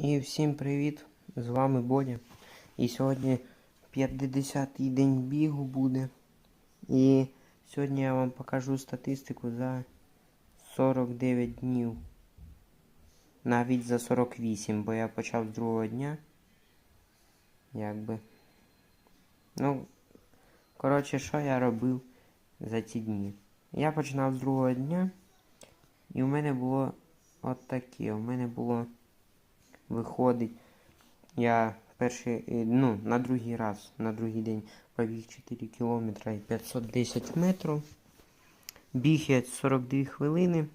І всім привіт! З вами Бодя. І сьогодні 50-й день бігу буде. І сьогодні я вам покажу статистику за 49 днів. Навіть за 48, бо я почав з другого дня. Якби. Ну, коротше, що я робив за ці дні? Я починав з другого дня. І в мене було от таке. У мене було виходить. Я перший, е, ну, на другий раз, на другий день пробіг 4 кілометри і 510 метрів. Біг я 42 хвилини.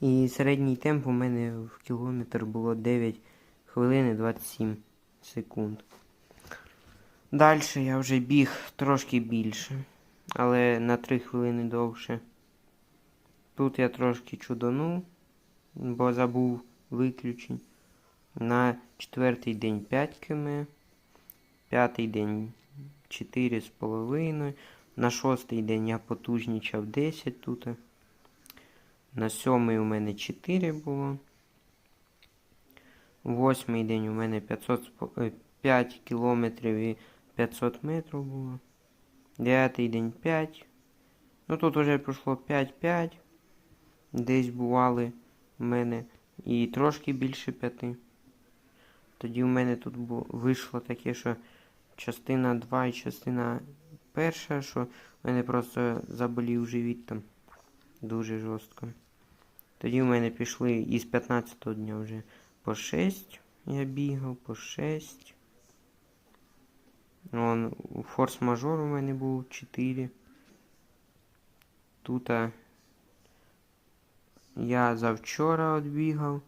І середній темп у мене в кілометр було 9 хвилин і 27 секунд. Далі я вже біг трошки більше, але на 3 хвилини довше. Тут я трошки чудонув, бо забув виключень. На четвертий день 5 км, п'ятий день 4,5. На шостий день я потужнічав 10 тут. На сьомий у мене 4 було. Восьмий день у мене 500, е, 5 кілометрів і 500 метрів було. Дев'ятий день 5. Ну тут вже пройшло 5-5. Десь бували в мене і трошки більше 5. Тоді у мене тут вийшло таке, що частина 2 і частина перша, що в мене просто заболів живіт там дуже жорстко. Тоді у мене пішли із 15 дня вже по 6 я бігав, по 6. Вон, форс-мажор у мене був 4. Тут я завчора відбігав.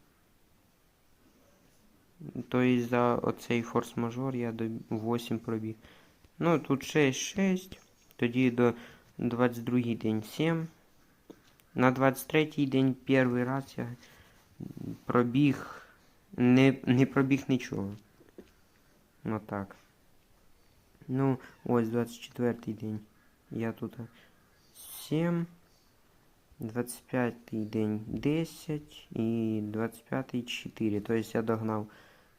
Тобто за оцей форс-мажор я до 8 пробіг. Ну, тут 6-6. Тоді до 22 день 7. На 23 день перший раз я пробіг. Не, не пробіг нічого. Отак. Ну, ось 24 день. Я тут 7. 25 день 10 і 25 4. Тобто я догнав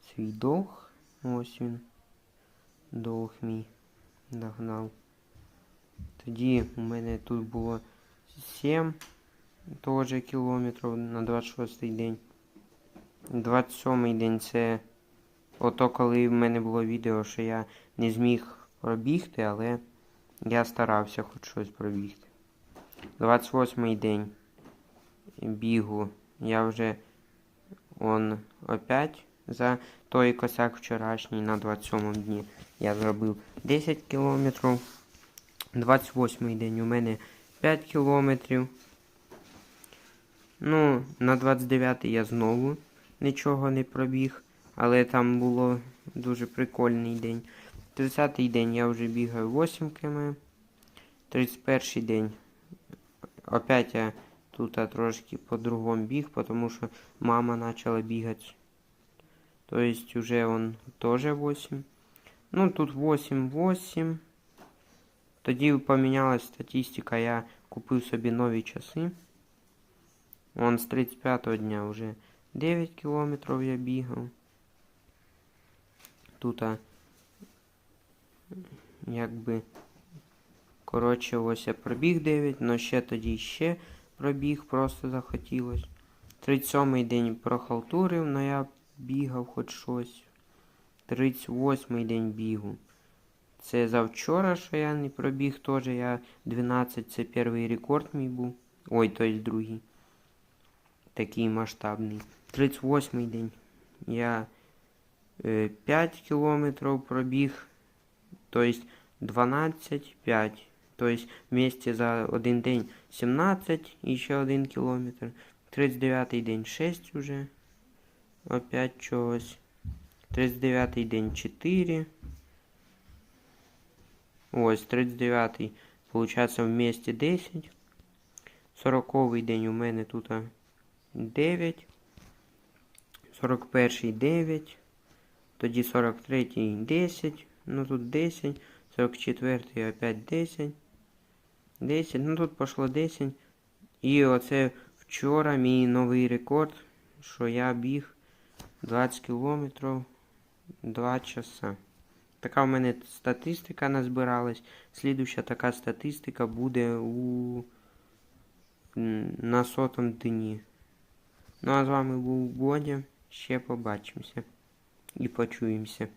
свій довг. Ось він. Довг мій догнав. Тоді у мене тут було 7 теж кілометрів на 26 день. 27 день це ото коли в мене було відео, що я не зміг пробігти, але я старався хоч щось пробігти. 28 день бігу. Я вже он опять за той косяк вчорашній на 27 дні. Я зробив 10 кілометрів. 28 день у мене 5 кілометрів. Ну, на 29 я знову нічого не пробіг, але там було дуже прикольний день. 30-й день я вже бігаю 8 км. 31 день опять я тут трошки по-другому біг, потому что мама начала бегать. То есть уже он тоже 8. Ну, тут 8-8. Тоді помінялась статистика, я купив собі нові часи. Он з 35 дня вже 9 кілометрів я бігав. Тут якби Коротше, ось я пробіг 9, але ще тоді ще пробіг, просто захотілось. 37-й день прохалтурив, але я бігав хоч щось. 38-й день бігу. Це завчора, що я не пробіг, теж я 12, це перший рекорд мій був. Ой, той другий. Такий масштабний. 38-й день. Я е, 5 кілометрів пробіг. Тобто 12, 5. Тобто вместе за один день 17 і ще один кілометр. 39 день 6 уже. Опять чогось. 39 день 4. Ось, 39 получается вместе 10. 40 день у мене тут 9. 41 9. Тоді 43 10. Ну тут 10. 44 опять 10. 10. Ну тут пішло 10. І оце вчора мій новий рекорд, що я біг 20 кілометрів 2 часа. Така в мене статистика назбиралась. Слідуща така статистика буде у на сотому дні. Ну а з вами був Бодя. Ще побачимося. І почуємося.